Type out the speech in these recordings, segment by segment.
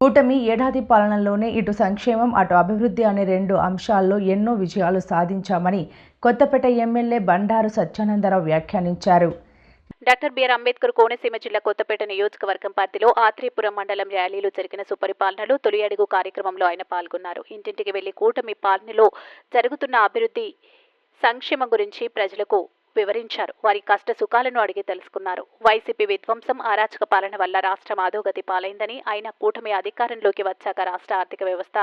కూటమి ఏడాది పాలనలోనే ఇటు సంక్షేమం అటు అభివృద్ధి అనే రెండు అంశాల్లో ఎన్నో విజయాలు సాధించామని కొత్తపేట ఎమ్మెల్యే బండారు సత్యానందరావు వ్యాఖ్యానించారు. డాక్టర్ బిఆర్ అంబేద్కర్ కోనసీమ జిల్లా కొత్తపేట నియోజకవర్గం పరిధిలో ఆత్రేపురం మండలం ర్యాలీలో జరిగిన సుపరిపాలనలో తొలి అడుగు కార్యక్రమంలో ఆయన పాల్గొన్నారు. ఇంటింటికి వెళ్ళి కూటమి పాలనలో జరుగుతున్న అభివృద్ధి సంక్షేమం గురించి ప్రజలకు వివరించారు. వారి కష్ట సుఖాలను అడిగి తెలుసుకున్నారు. వైసీపీ విధ్వంసం అరాచక పాలన వల్ల రాష్ట్రం అధోగతి పాలైందని ఆయన కూటమి అధికారంలోకి వచ్చాక రాష్ట్ర ఆర్థిక వ్యవస్థ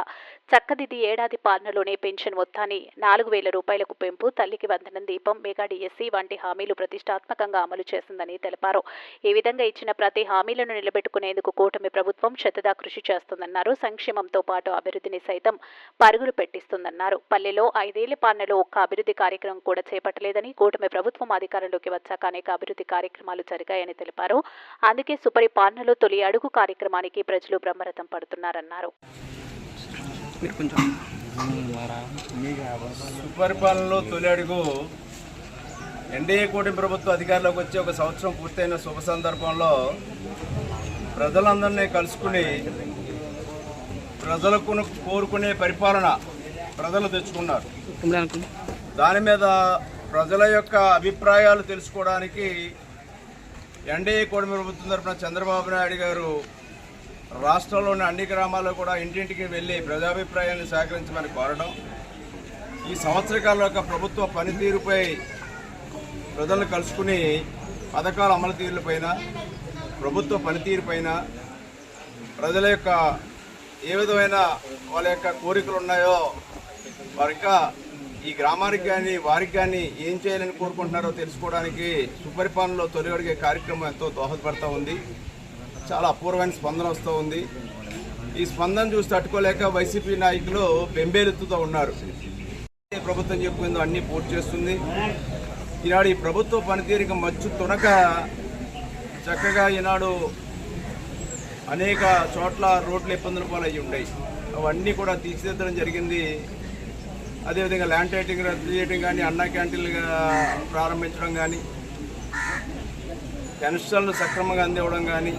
చక్కదిద్ది ఏడాది పాలనలోనే పెన్షన్ మొత్తాన్ని నాలుగు వేల రూపాయలకు పెంపు తల్లికి వందనం దీపం మెగా డిఎస్సి వంటి హామీలు ప్రతిష్టాత్మకంగా అమలు చేసిందని తెలిపారు. ఈ విధంగా ఇచ్చిన ప్రతి హామీలను నిలబెట్టుకునేందుకు కూటమి ప్రభుత్వం శతదా కృషి చేస్తుందన్నారు. సంక్షేమంతో పాటు అభివృద్ధిని సైతం పరుగులు పెట్టిస్తుందన్నారు. పల్లెలో ఐదేళ్ళ పాలనలో ఒక్క అభివృద్ధి కార్యక్రమం కూడా చేపట్టలేదని కూటమి ప్రభుత్వం అధికారంలోకి వచ్చాక అనేక అభివృద్ధి కార్యక్రమాలు జరిగాయని తెలిపారు. అందుకే సుపరిపాలనలో తొలి అడుగు కార్యక్రమానికి ప్రజలు బ్రహ్మరథం పడుతున్నారన్నారు. మీరు కొంచెం సుపరిపాలనలో తొలి అడుగు ఎన్డీఏ కూటమి ప్రభుత్వం అధికారంలోకి వచ్చి ఒక సంవత్సరం పూర్తయిన శుభ సందర్భంలో ప్రజలందరినీ కలుసుకుని ప్రజలకు కోరుకునే పరిపాలన ప్రజలు తెచ్చుకున్నారు. దాని మీద ప్రజల యొక్క అభిప్రాయాలు తెలుసుకోవడానికి ఎన్డీఏ కూటమి ప్రభుత్వం తరఫున చంద్రబాబు నాయుడు గారు రాష్ట్రంలోని అన్ని గ్రామాల్లో కూడా ఇంటింటికి వెళ్ళి ప్రజాభిప్రాయాన్ని సేకరించమని కోరడం ఈ సంవత్సరకాల యొక్క ప్రభుత్వ పనితీరుపై ప్రజలను కలుసుకుని పథకాల అమలు తీరులపైన ప్రభుత్వ పనితీరుపైన ప్రజల యొక్క ఏ విధమైన వాళ్ళ యొక్క కోరికలు ఉన్నాయో వారి ఈ గ్రామానికి కానీ వారికి కానీ ఏం చేయాలని కోరుకుంటున్నారో తెలుసుకోవడానికి సుపరిపాలనలో తొలి అడిగే కార్యక్రమం ఎంతో దోహదపడతా ఉంది. చాలా అపూర్వమైన స్పందన వస్తూ ఉంది. ఈ స్పందన చూసి తట్టుకోలేక వైసీపీ నాయకులు బెంబేలెత్తుతూ ఉన్నారు. ఏ ప్రభుత్వం చెప్పుకుందో అన్నీ పూర్తి చేస్తుంది. ఈనాడు ఈ ప్రభుత్వ పనితీరుకి మచ్చు తునక చక్కగా ఈనాడు అనేక చోట్ల రోడ్లు ఇబ్బందుల పాలయ్యి ఉన్నాయి అవన్నీ కూడా తీర్చిదిద్దడం జరిగింది. అదేవిధంగా ల్యాండ్ టైటింగ్ రద్దు చేయడం కానీ అన్నా క్యాంటీన్లుగా ప్రారంభించడం కానీ పెన్షన్లు సక్రమంగా అందివ్వడం కానీ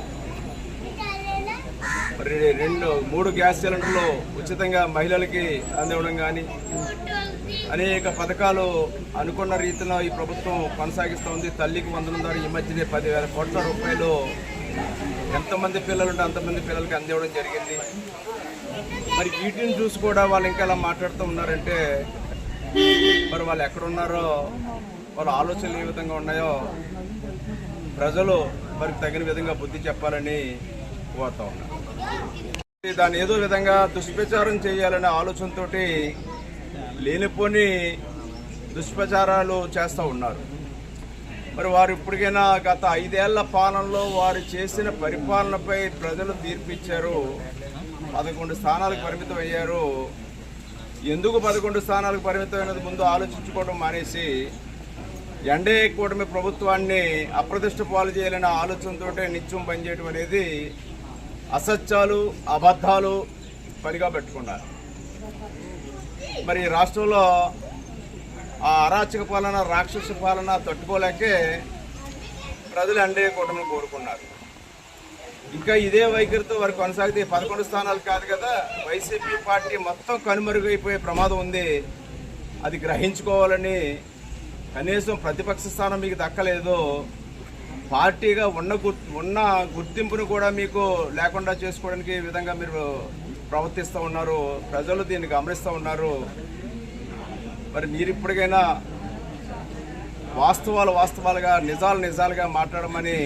మరి రెండు మూడు గ్యాస్ సిలిండర్లు ఉచితంగా మహిళలకి అందివ్వడం కానీ అనేక పథకాలు అనుకున్న రీతిలో ఈ ప్రభుత్వం కొనసాగిస్తూ ఉంది తల్లికి వందనం ద్వారా ఈ మధ్యనే పదివేల కోట్ల రూపాయలు ఎంతమంది పిల్లలు ఉంటే అంతమంది పిల్లలకి అందివ్వడం జరిగింది. మరి వీటిని చూసి కూడా వాళ్ళు ఇంకా ఎలా మాట్లాడుతూ ఉన్నారంటే మరి వాళ్ళు ఎక్కడున్నారో వాళ్ళ ఆలోచనలు ఏ విధంగా ఉన్నాయో ప్రజలు వారికి తగిన విధంగా బుద్ధి చెప్పాలని కోరుతా ఉన్నారు దాన్ని ఏదో విధంగా దుష్ప్రచారం చేయాలనే ఆలోచనతో లేనిపోని దుష్ప్రచారాలు చేస్తూ ఉన్నారు. మరి వారు ఇప్పటికైనా గత ఐదేళ్ళ పాలనలో వారు చేసిన పరిపాలనపై ప్రజలు తీర్పిచ్చారు. పదకొండు స్థానాలకు పరిమితం అయ్యారు. ఎందుకు పదకొండు స్థానాలకు పరిమితం ముందు ఆలోచించుకోవడం మానేసి ఎన్డీఏ కూటమి ప్రభుత్వాన్ని అప్రతిష్ట పాలు చేయాలనే ఆలోచనతో నిత్యం పనిచేయడం అనేది అసత్యాలు అబద్ధాలు పనిగా పెట్టుకున్నారు. మరి రాష్ట్రంలో ఆ అరాచక పాలన రాక్షస పాలన తట్టుకోలేకే ప్రజలు ఎన్డీఏ కూటమిని కోరుకున్నారు. ఇంకా ఇదే వైఖరితో వారు కొనసాగితే పదకొండు స్థానాలు కాదు కదా. వైసీపీ పార్టీ మొత్తం కనుమరుగైపోయే ప్రమాదం ఉంది. అది గ్రహించుకోవాలని కనీసం ప్రతిపక్ష స్థానం మీకు దక్కలేదు. పార్టీగా ఉన్న ఉన్న గుర్తింపును కూడా మీకు లేకుండా చేసుకోవడానికి విధంగా మీరు ప్రవర్తిస్తూ ఉన్నారు. ప్రజలు దీన్ని గమనిస్తూ ఉన్నారు. మరి మీరు ఇప్పటికైనా వాస్తవాలు వాస్తవాలుగా నిజాలు నిజాలుగా మాట్లాడమని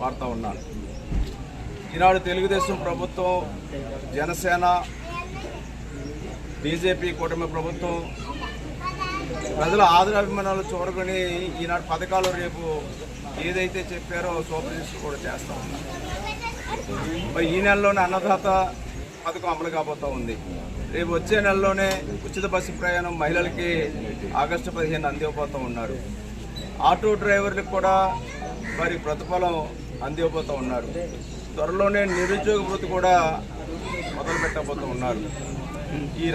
వాడుతూ ఉన్నాను. ఈనాడు తెలుగుదేశం ప్రభుత్వం జనసేన బీజేపీ కూటమి ప్రభుత్వం ప్రజల ఆదరాభిమానాలు చూడకొని ఈనాడు పథకాలు రేపు ఏదైతే చెప్పారో సూపర్ కూడా చేస్తూ ఉన్నారు. ఈ నెలలోనే అన్నదాత పథకం అమలు కాబోతూ ఉంది. రేపు వచ్చే నెలలోనే ఉచిత బస్సు ప్రయాణం మహిళలకి ఆగస్టు పదిహేను అందివ్వబోతూ ఉన్నారు. ఆటో డ్రైవర్లకు కూడా వారి ప్రతిఫలం అందివ్వబోతూ ఉన్నారు. త్వరలోనే నిరుద్యోగ వృత్తి కూడా మొదలు ఉన్నారు ఈ